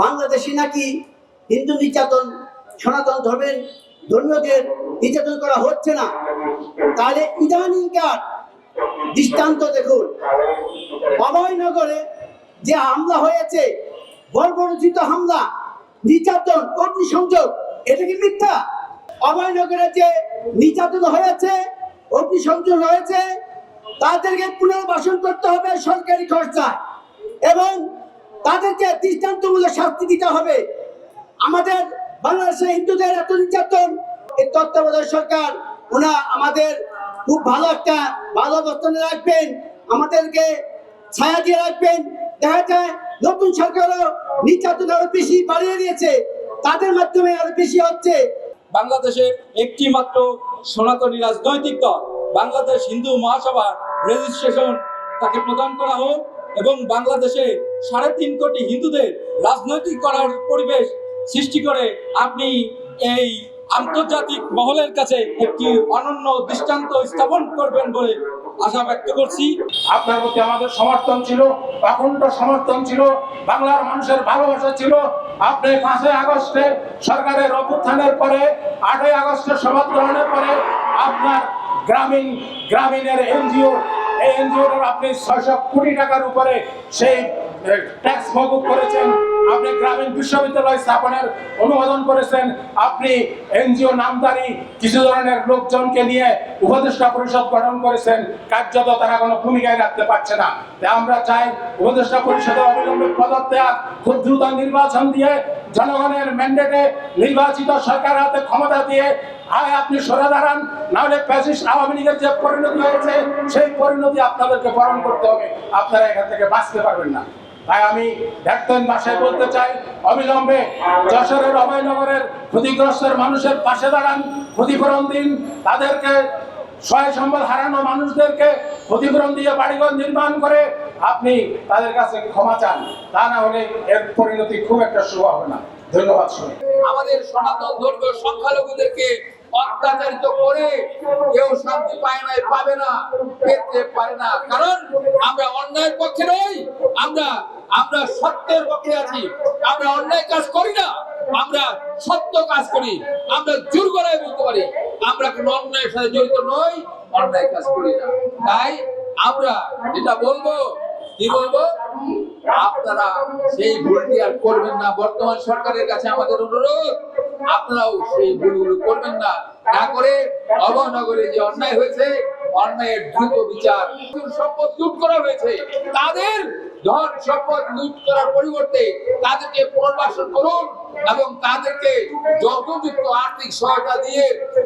বাংলাদেশে নাকি হিন্দু নির্যাতন, সনাতন ধর্মের ধর্মীয়দের নির্যাতন করা হচ্ছে না? তাহলে ইদানিংকার দৃষ্টান্ত দেখুন। অভয়নগরে যে হামলা হয়েছে, বর্বরচিত হামলা, নির্যাতন, অগ্নিসংযোগ, এটা কি মিথ্যা? অভয়নগরে যে নির্যাতন হয়েছে, অগ্নিসংযোগ হয়েছে, তাদেরকে পুনর্বাসন করতে হবে সরকারি খরচায়। এবং তাদেরকে দৃষ্টান্তমূলক শাস্তি দিতে হবে। আমাদের বাংলাদেশের হিন্দুদের এত নির্যাতন, এই তত্ত্বাবধায়ক সরকার, ওনা আমাদের খুব ভালো একটা ভালো অবস্থানে রাখবেন, আমাদেরকে ছায়া দিয়ে রাখবেন। দেখা যায় নতুন সরকারও নির্যাতন আরও বেশি বাড়িয়ে দিয়েছে, তাদের মাধ্যমে আরও বেশি হচ্ছে। বাংলাদেশের একটি মাত্র সনাতনী রাজনৈতিক দল, বাংলাদেশ হিন্দু মহাসভার রেজিস্ট্রেশন তাকে প্রদান করা হোক। এবং বাংলাদেশে সাড়ে তিন কোটি হিন্দুদের রাজনৈতিক করার পরিবেশ সৃষ্টি করে আপনি এই আন্তর্জাতিক মহলের কাছে একটি অনন্য দৃষ্টান্ত স্থাপন করবেন বলে আশা ব্যক্ত করছি। আপনার প্রতি আমাদের সমর্থন ছিল, অখণ্ড সমর্থন ছিল, বাংলার মানুষের ভালোবাসা ছিল। আপনি পাঁচই আগস্টে সরকারের অভ্যুত্থানের পরে, আটই আগস্টের শপথ গ্রহণের পরে আপনার গ্রামীণ, গ্রামীণের এনজিও এই এনজিওটার আপনি ছয়শো কোটি টাকার উপরে সেই ট্যাক্স মকুব করেছেন। আপনি গ্রামীণ বিশ্ববিদ্যালয় স্থাপনের অনুমোদন করেছেন। আপনি এনজিও নামদারি কিছু ধরনের লোকজনকে নিয়ে উপদেষ্টা পরিষদ গঠন করেছেন। কার্যত তারা কোনো ভূমিকায় রাখতে পারছে না। আমরা চাই উপদেষ্টা পরিষদের অবিলম্বে পদত্যাগ, খুব দ্রুত নির্বাচন দিয়ে জনগণের ম্যান্ডেটে নির্বাচিত সরকার হাতে ক্ষমতা দিয়ে আয় আপনি সরে দাঁড়ান, নাহলে প্যাসিস আওয়ামী লীগের যে পরিণতি হয়েছে, সেই পরিণতি আপনাদেরকে বরণ করতে হবে। আপনারা এখান থেকে বাঁচতে পারবেন না। তাই আমি দেখতেন ভাষায় বলতে চাই, অবিলম্বে যশোরের অভয়নগরের ক্ষতিগ্রস্তের মানুষের পাশে দাঁড়ান, ক্ষতিপূরণ দিন, তাদেরকে সহায় সম্বল হারানো মানুষদেরকে ক্ষতিপূরণ দিয়ে বাড়িঘর নির্মাণ করে আপনি তাদের কাছে ক্ষমা চান। তা না হলে এর পরিণতি খুব একটা শুভ হবে না। ধন্যবাদ শুনে আমাদের সনাতন ধর্মীয় সংখ্যালঘুদেরকে অত্যাচারিত করে কেউ শান্তি পায় না, পাবে না, পেতে পারে না। কারণ আমরা অন্যায়ের পক্ষে নই, আমরা আমরা সত্যের পক্ষে আছি। আমরা অন্যায় কাজ করি না, আমরা সত্য কাজ করি, আমরা জোর গলায় বলতে পারি। আমরা সাথে জড়িত নই, অন্যায় কাজ করি না। তাই আমরা যেটা বলব, কি বলব? আপনারা সেই ভুলটি আর করবেন না। বর্তমান সরকারের কাছে আমাদের অনুরোধ আপনারাও সেই ভুলগুলো করবেন না। না করে অবনগরে যে অন্যায় হয়েছে, অন্যায়ের দ্রুত বিচার সম্পদ লুট করা হয়েছে, তাদের ধন সম্পদ লুট করার পরিবর্তে তাদেরকে পুনর্বাসন করুন এবং তাদেরকে যথোপযুক্ত আর্থিক সহায়তা দিয়ে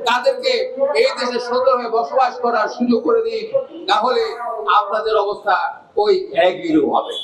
তাদেরকে এই দেশে সুন্দর হয়ে বসবাস করার সুযোগ করে দিন, না হলে আপনাদের অবস্থা ওই একই হবে।